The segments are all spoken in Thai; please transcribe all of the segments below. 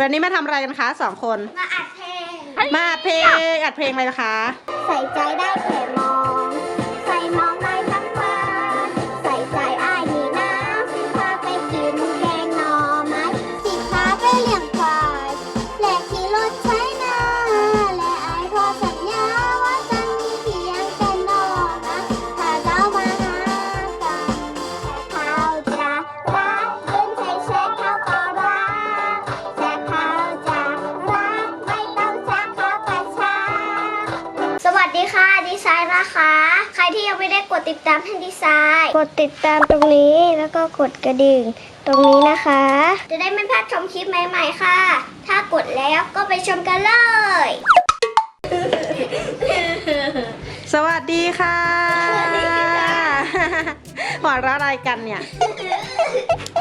วันนี้มาทำอะไรกันคะสองคน มาอัดเพลง มาอัดเพลงอัดเพลงอะไรนะคะ ใส่ใจได้แค่ม วัสดีค่ะ ดีไซน์นะคะ ใครที่ยังไม่ได้กดติดตามให้ดีไซน์ กดติดตามตรงนี้แล้วก็กดกระดิ่ง ตรงนี้นะคะ จะได้ไม่พลาดชมคลิปใหม่ๆค่ะ ถ้ากดแล้วก็ไปชมกันเลย สวัสดีค่ะสวัสดีค่ะหัวเราะอะไรกันเนี่ย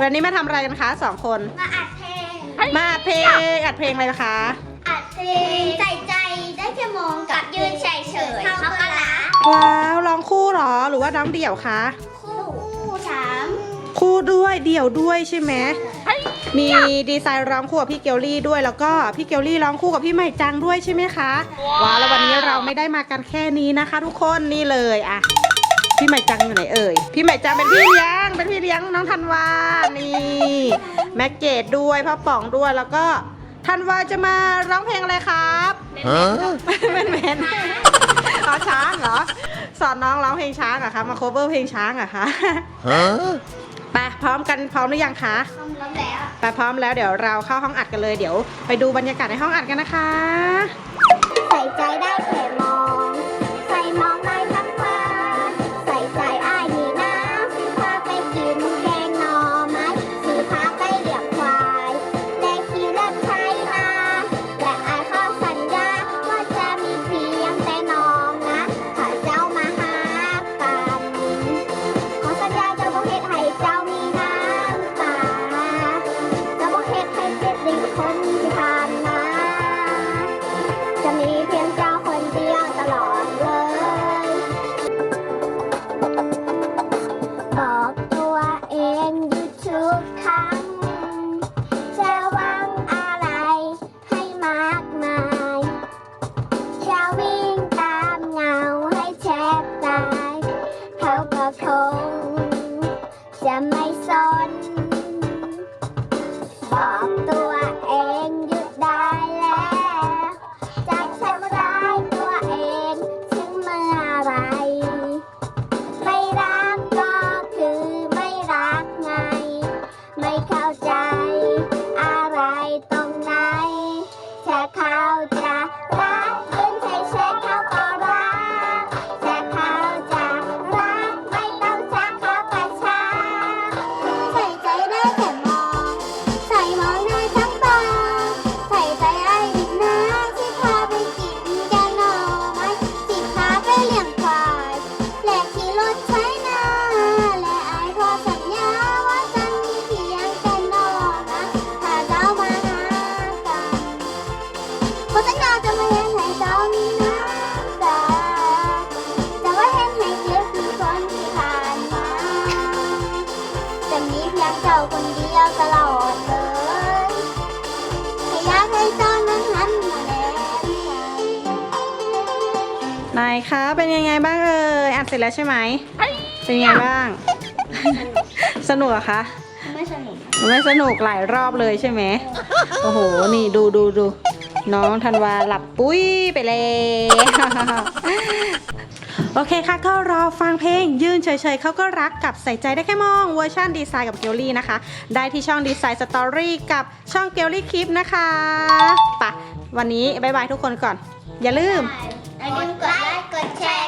วันนี้มาทำอะไรกันคะสองคน มาอัดเพลง มาอัดเพลงอัดเพลงอะไรนะคะ อัดเพลงใจใจได้แค่มองกับยืนเฉ ยเฉยเขาก็รักว้าวร้องคู่เหรอหรือว่าน้องเดี่ยวคะคู่สามคู่ด้วยเดี่ยวด้วยใช่ไหมมีดีไซน์ร้องคู่กับพี่เกลลี่ด้วยแล้วก็พี่เกลลี่ร้องคู่กับพี่ใหม่จังด้วยใช่ไหมคะว้าวแล้ววันนี้เราไม่ได้มากันแค่นี้นะคะ ทุกคนนี่เลยอะพี่ใหม่จังอยู่ไหนเอ่ยพี่ใหม่จังเป็นพี่เลี้ยงเป็นพี่เลี้ยงน้องธันวานี่แม็กเกดด้วยพ่อป๋องด้วยแล้วก็ธันวาจะมาร้องเพลงอะไรครับ Huh? เป็นแมนอ๋อช้าง เหรอ สอนน้องร้องเพลงช้างเหรอะคะ มา cover เพลงช้างเหรอะคะ Huh? ไปพร้อมกันพร้อมหรือยังคะคำร้องแล้วไปพร้อมแล้วเดี๋ยวเราเข้าห้องอัดกันเลย เดี๋ยวไปดูบรรยากาศในห้องอัดกันนะคะ ใส่ใจได้ ไม่สน บอกตัวเองหยุดได้แล้ว จะทำร้ายตัวเองถึงเมื่อไร ไม่รักก็คือไม่รักไง ไม่เข้าใจ ขอสัญญาจะไม่เห็นให้เจ้ามีน้ำตาจะไม่เห็นให้เจ็บคือคนที่ผ่านมาจะมีเพียงเจ้าคนเดียวตลอดเลยแค่อยากให้เจ้านั้นหันมาแลใจไหนคะเป็นยังไงบ้างเอ่ยอัดเสร็จแล้วใช่ไหมเป็นยังไงบ้าง สนุกเหรอะคะไม่สนุกไม่สนุกหลายรอบเลยใช่ไหมโอ้โห นี่ดูดูดู น้องธันวาหลับปุ้ยไปเลยโอเคค่ะ ก็รอฟังเพลง ยืนเฉยๆเขาก็รักกับใส่ใจได้แค่มองเวอร์ชันดีไซน์กับเกลลี่นะคะ ได้ที่ช่องดีไซน์สตอรี่กับช่องเกลลี่คลิปนะคะปะวันนี้บายบายทุกคนก่อน อย่าลืม อย่าลืม